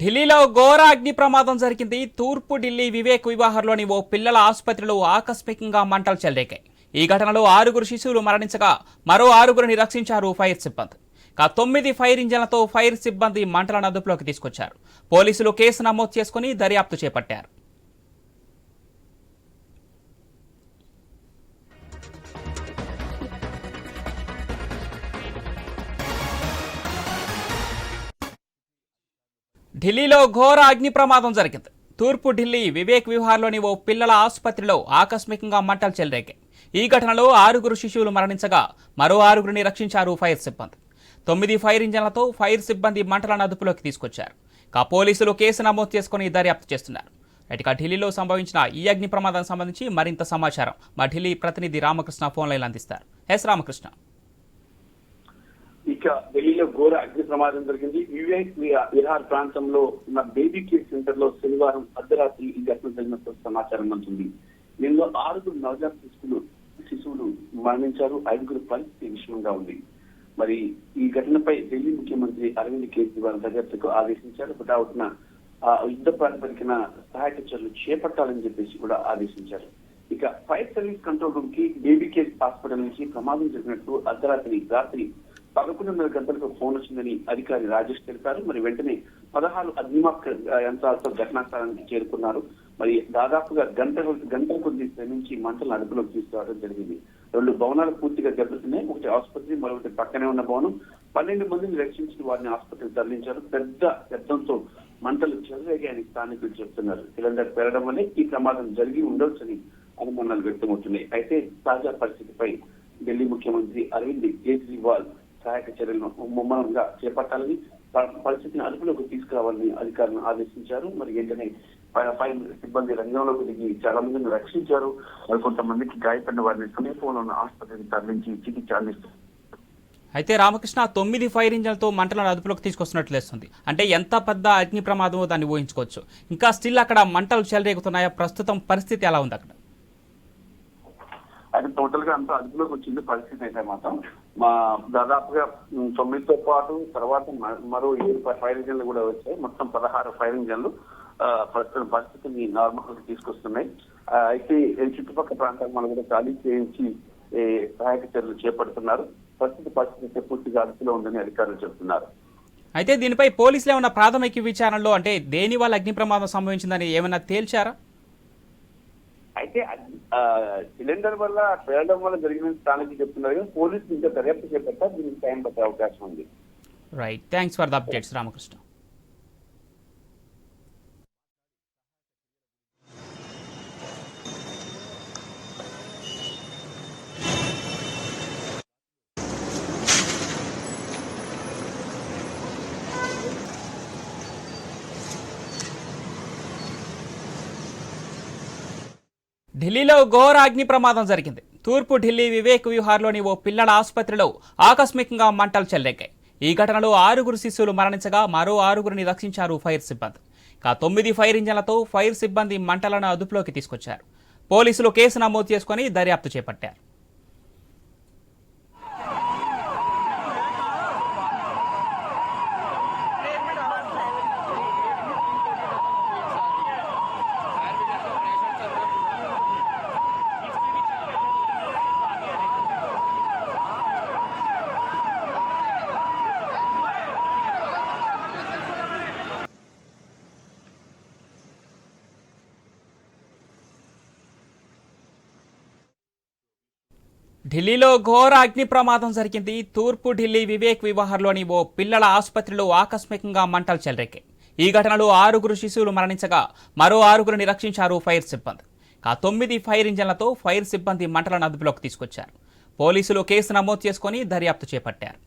ఢిల్లీలో ఘోర అగ్ని ప్రమాదం జరిగింది. తూర్పు ఢిల్లీ వివేక్ వివాహర్లోని ఓ పిల్లల ఆసుపత్రిలో ఆకస్మికంగా మంటలు చెల్లేకాయి ఈ ఘటనలో ఆరుగురు శిశువులు మరణించగా మరో ఆరుగురిని రక్షించారు ఫైర్ సిబ్బంది. కా తొమ్మిది ఫైర్ ఇంజన్లతో ఫైర్ సిబ్బంది మంటలను అదుపులోకి తీసుకొచ్చారు. పోలీసులు కేసు నమోదు చేసుకుని దర్యాప్తు చేపట్టారు. ఢిల్లీలో ఘోర అగ్ని ప్రమాదం జరిగింది. తూర్పు ఢిల్లీ వివేక్ విహార్లోని ఓ పిల్లల ఆసుపత్రిలో ఆకస్మికంగా మంటలు చెలరేగాయి. ఈ ఘటనలో ఆరుగురు శిశువులు మరణించగా మరో ఆరుగురిని రక్షించారు ఫైర్ సిబ్బంది. తొమ్మిది ఫైర్ ఇంజన్లతో ఫైర్ సిబ్బంది మంటలను అదుపులోకి తీసుకొచ్చారు. కా పోలీసులు కేసు నమోదు చేసుకుని దర్యాప్తు చేస్తున్నారు. ఇక ఢిల్లీలో సంభవించిన ఈ అగ్ని ప్రమాదానికి సంబంధించి మరింత సమాచారం మా ఢిల్లీ ప్రతినిధి రామకృష్ణ ఫోన్ లైన్ అందిస్తారు. ఎస్ రామకృష్ణ. ఇక ఢిల్లీలో ఘోర అగ్ని ప్రమాదం జరిగింది. వివేక్ విహార్ ప్రాంతంలో ఉన్న బేబీ కేర్ సెంటర్లో శనివారం అర్ధరాత్రి ఈ ఘటన జరిగినట్టు సమాచారం అందుతుంది. దీనిలో ఆరుగురు నవజాత శిశువులు శిశువులు మరణించారు. ఐదుగురు పరిస్థితి విషమంగా ఉంది. మరి ఈ ఘటనపై ఢిల్లీ ముఖ్యమంత్రి అరవింద్ కేజ్రీవాల్ దర్యాప్తుకు ఆదేశించారు. హుటాహుటిన ఆ యుద్ధ ప్రాతిపదికన సహాయక చర్యలు చేపట్టాలని చెప్పేసి కూడా ఆదేశించారు. ఇక ఫైర్ సర్వీస్ కంట్రోల్ రూమ్కి బేబీ కేర్ హాస్పిటల్ నుంచి ప్రమాదం జరిగినట్టు అర్ధరాత్రి రాత్రి పదకొండున్నర గంటలకు ఫోన్ వచ్చిందని అధికారి రాజేష్ తెలిపారు. మరి వెంటనే పదహారు అగ్నిమాపక యంత్రాలతో ఘటనా స్థలానికి చేరుకున్నారు. మరి దాదాపుగా గంట గంటల కొద్ది శ్రమించి మంటలను అదుపులోకి తీసుకురావడం జరిగింది. రెండు భవనాలు పూర్తిగా దెబ్బతున్నాయి. ఒకటి ఆసుపత్రి మరొకటి పక్కనే ఉన్న భవనం. పన్నెండు మందిని రక్షించి వారిని ఆసుపత్రికి తరలించారు. పెద్ద శబ్దంతో మంటలు చెలరేగాయని స్థానికులు చెప్తున్నారు సిలిండర్ పెరగడం వల్లే ఈ ప్రమాదం జరిగి ఉండొచ్చని అనుమానాలు వ్యక్తమవుతున్నాయి. అయితే తాజా పరిస్థితిపై ఢిల్లీ ముఖ్యమంత్రి అరవింద్ కేజ్రీవాల్ సహాయక చర్యలను ముమ్మరంగా చేపట్టాలని ప- పరిస్థితిని అదుపులోకి తీసుకురావాలని అధికారులను ఆదేశించారు. మరి వెంటనే ఫైర్ సిబ్బంది రంగంలోకి దిగి చాలా మందిని రక్షించారు. మరి కొంతమందికి గాయపడిన వారిని సమీపంలో ఉన్న ఆసుపత్రికి తరలించి చికిత్స అందిస్తారు అయితే రామకృష్ణ తొమ్మిది ఫైర్ ఇంజన్లతో మంటలను అదుపులోకి తీసుకొస్తున్నట్లు లేస్తుంది అంటే ఎంత పెద్ద అగ్ని ప్రమాదమో దాన్ని ఊహించుకోవచ్చు. ఇంకా స్టిల్ అక్కడ మంటలు చెలరేగుతున్నాయా? ప్రస్తుతం పరిస్థితి ఎలా ఉంది అక్కడ? అయితే టోటల్గా అంతా అదుపులోకి వచ్చింది పరిస్థితి అయితే మాత్రం మా దాదాపుగా తొమ్మిదితో పాటు తర్వాత మరో ఏడు ఫైర్ ఇంజన్లు కూడా వచ్చాయి. మొత్తం పదహారు ఫైర్ ఇంజన్లు ప్రస్తుత పరిస్థితిని నార్మల్ తీసుకొస్తున్నాయి. అయితే చుట్టుపక్కల ప్రాంతాలు మనం కూడా ఖాళీ చేయించి సహాయక చర్యలు చేపడుతున్నారు. ప్రస్తుత పరిస్థితి పూర్తిగా అదుపులో ఉందని అధికారులు చెబుతున్నారు. అయితే దీనిపై పోలీసులు ఏమైనా ప్రాథమిక విచారణలో అంటే దేని వల్ల అగ్ని ప్రమాదం సంభవించిందని ఏమైనా తేల్చారా? అయితే సిలిండర్ వల్ల పేలడం వల్ల జరిగిన స్థానికులు చెప్తున్నారు కానీ పోలీసులు ఇంకా దర్యాప్తు చేపట్టారు దీనికి టైం పట్టే అవకాశం ఉంది. Right thanks for the updates Ramakrishna ఢిల్లీలో ఘోర అగ్ని ప్రమాదం జరిగింది. తూర్పు ఢిల్లీ వివేక్ విహార్లోని ఓ పిల్లల ఆసుపత్రిలో ఆకస్మికంగా మంటలు చెలరేగాయి. ఈ ఘటనలో ఆరుగురు శిశువులు మరణించగా మరో ఆరుగురిని రక్షించారు ఫైర్ సిబ్బంది. కా తొమ్మిది ఫైర్ ఇంజన్లతో ఫైర్ సిబ్బంది మంటలను అదుపులోకి తీసుకొచ్చారు. పోలీసులు కేసు నమోదు చేసుకుని దర్యాప్తు చేపట్టారు. ఢిల్లీలో ఘోర అగ్ని ప్రమాదం జరిగింది. తూర్పు ఢిల్లీ వివేక్ వివాహంలోని ఓ పిల్లల ఆసుపత్రిలో ఆకస్మికంగా మంటలు చెలరెక్కాయి ఈ ఘటనలో ఆరుగురు శిశువులు మరణించగా మరో ఆరుగురిని రక్షించారు ఫైర్ సిబ్బంది. ఆ తొమ్మిది ఫైర్ ఇంజన్లతో ఫైర్ సిబ్బంది మంటలను అదుపులోకి తీసుకొచ్చారు. పోలీసులు కేసు నమోదు చేసుకుని దర్యాప్తు చేపట్టారు.